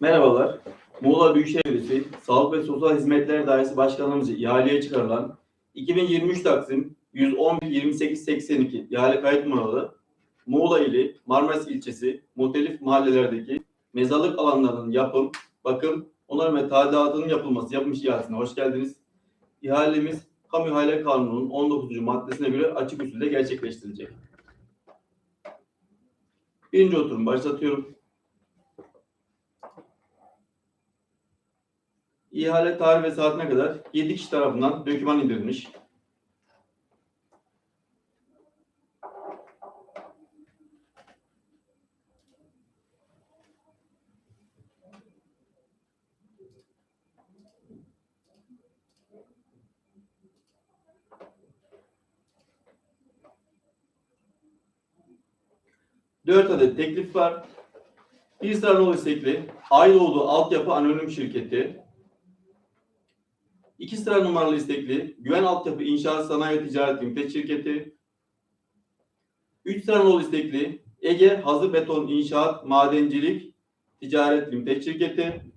Merhabalar. Muğla Büyükşehir Belediyesi Sağlık ve Sosyal Hizmetler Dairesi Başkanlığımızca ihaleye çıkarılan 2023 Taksim 111-2882 ihale kayıt numaralı Muğla ili Marmaris ilçesi muhtelif mahallelerdeki mezarlık alanlarının yapım, bakım, onarım ve tadilatının yapılması yapılmış ihalesine hoş geldiniz. İhalemiz Kamu İhale Kanunu'nun 19. maddesine göre açık usulde gerçekleştirilecek. Birinci oturum başlatıyorum. İhale tarih ve saatine kadar 7 kişi tarafından doküman indirilmiş. Dört adet teklif var. Bir Sarınoğlu istekli Aydoğdu Altyapı Anonim Şirketi, İki sıra numaralı istekli Güven Altyapı İnşaat Sanayi ve Ticaret Limited Şirketi. Üç sıra numaralı istekli Ege Hazır Beton İnşaat Madencilik Ticaret Limited Şirketi.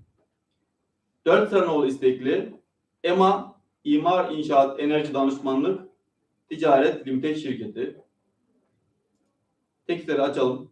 Dört sıra numaralı istekli EMA İmar İnşaat Enerji Danışmanlık Ticaret Limited Şirketi. Teklifleri açalım.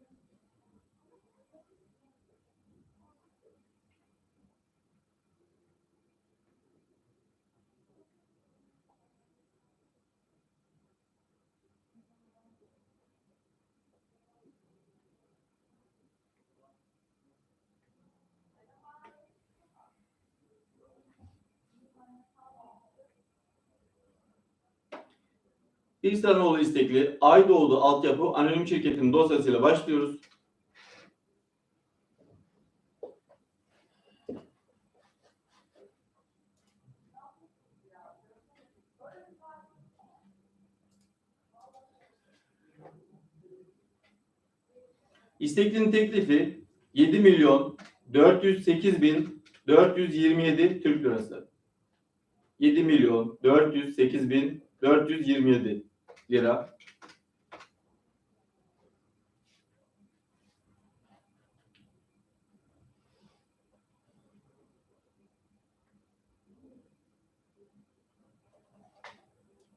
Bir Sarınoğlu istekli Aydoğdu Altyapı Anonim Şirketi'nin dosyasıyla başlıyoruz. İsteklinin teklifi 7 milyon 408 bin 427 Türk lirası. 7 milyon 408 bin 427 lira.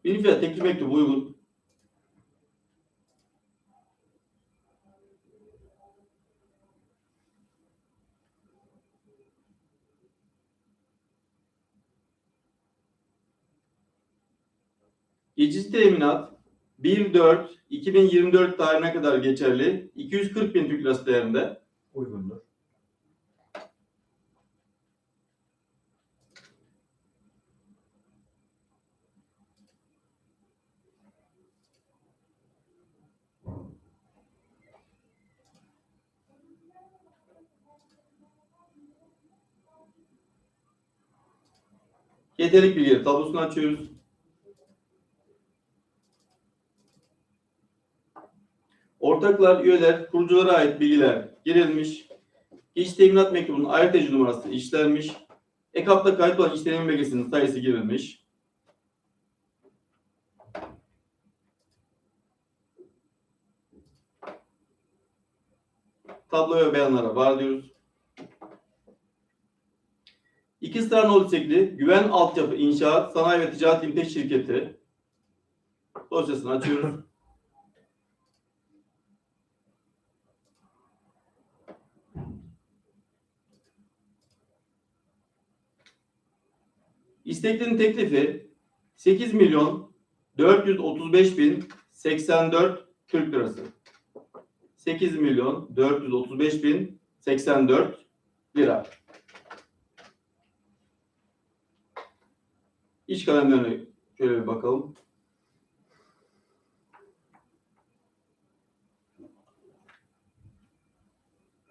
Bir fiyat teklif mektubu uygun. Geçici teminat 1-4-2024 tarihine kadar geçerli 240 bin Türk lirası değerinde. Uygundur. Yeterlik bilgileri tablosunu açıyoruz. Ortaklar, üyeler, kuruculara ait bilgiler girilmiş. İş teminat mektubunun ayrıca numarası işlenmiş. EKAP'ta kayıt olan işlemin belgesinin sayısı girilmiş. Tablo ve beyanlara var diyoruz. İki sıra nol çekli Güven Altyapı İnşaat Sanayi ve Ticaret Limited Şirketi dosyasını açıyoruz. İsteklinin teklifi 8 milyon 435 bin 84 Türk lirası. 8 milyon 435 bin 84 lira. İş kalemlerine şöyle bir bakalım.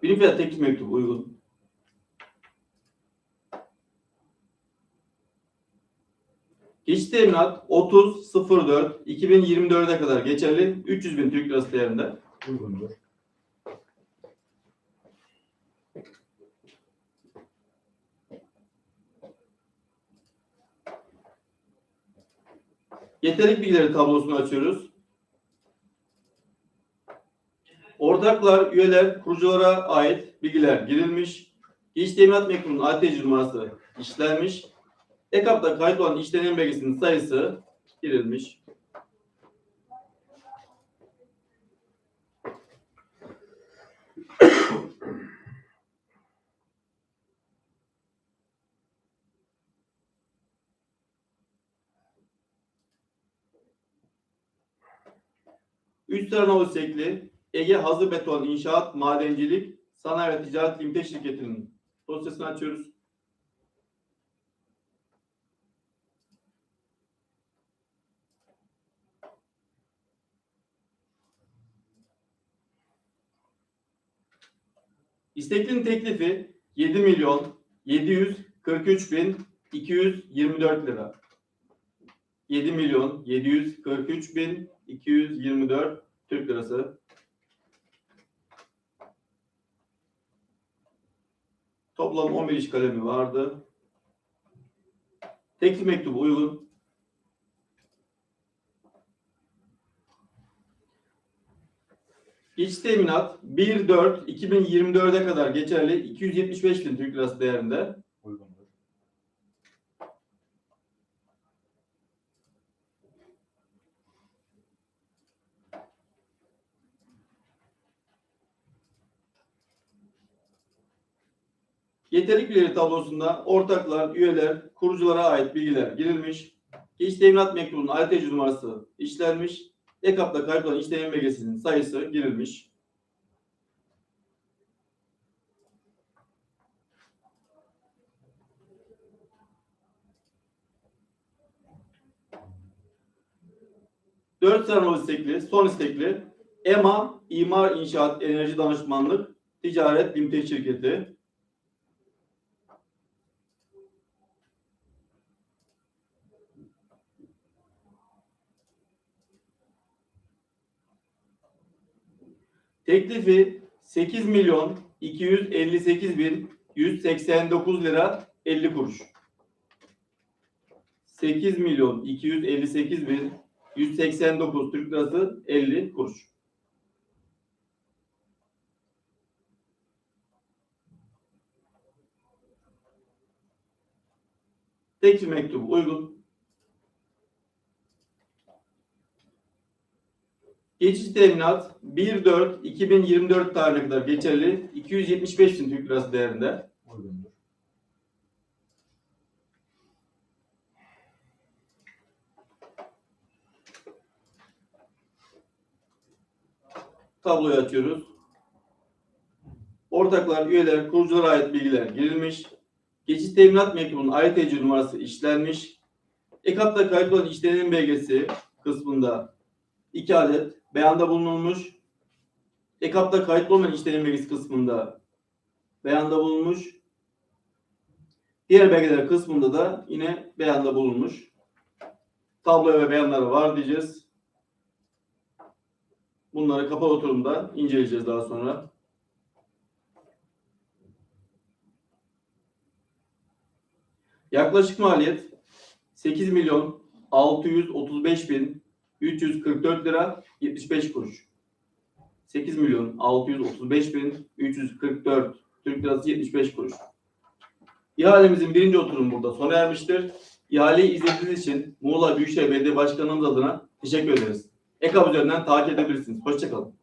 Birim fiyat teklif mektubu uygun. Geçit teminat 30.04.2024'e kadar geçerli 300 bin Türk lirası değerinde. Uygundur. Yeterlik bilgileri tablosunu açıyoruz. Ortaklar, üyeler, kuruculara ait bilgiler girilmiş. İş teminat mekrumunun ATC numarası işlenmiş. EKAP'ta kayıt olan işlenen belgesinin sayısı girilmiş. Üç tane istekli Ege Hazır Beton İnşaat Madencilik Sanayi ve Ticaret Limited şirketinin dosyasını açıyoruz. İsteklinin teklifi 7 milyon 743 bin 224 lira. 7 milyon 743 bin 224 Türk lirası. Toplam 11 iş kalemi vardı. Teklif mektubu uygun. İç teminat 1-4-2024'e kadar geçerli 275 bin Türk lirası değerinde. Uygundur. Yeterlik bilgileri tablosunda ortaklar, üyeler, kuruculara ait bilgiler girilmiş. İç teminat mektubunun ATC numarası işlenmiş. EKAP'ta kayıtlı iş temin belgesinin sayısı girilmiş. Dört sene istekli, son istekli EMA İmar İnşaat Enerji Danışmanlık Ticaret Limited Şirketi. Teklifi 8 milyon 258 bin 189 lira 50 kuruş. 8 milyon 258 bin 189 Türk lirası 50 kuruş. Teklif mektubu uygun. Geçici teminat 1-4-2024 tarihine kadar geçerli 275 bin Türk lirası değerinde. Tabloyu açıyoruz. Ortaklar, üyeler, kuruculara ait bilgiler girilmiş. Geçici teminat mektubunun AYTC numarası işlenmiş. EKAP'ta kayıtlı olan işlenenin belgesi kısmında 2 adet beyanda bulunulmuş. EKAP'ta kayıtlı olmayan işlenenin belgesi kısmında beyanda bulunmuş. Diğer belgeler kısmında da yine beyanda bulunmuş. Tabloya ve beyanlara var diyeceğiz. Bunları kapalı oturumda inceleyeceğiz daha sonra. Yaklaşık maliyet 8 milyon 635 bin 344 lira 75 kuruş. 8 milyon 635 bin 344 Türk lirası 75 kuruş. İhalemizin birinci oturumu burada sona ermiştir. İhaleyi izlediğiniz için Muğla Büyükşehir Belediye Başkanımız adına teşekkür ederiz. EKAP üzerinden takip edebilirsiniz. Hoşçakalın.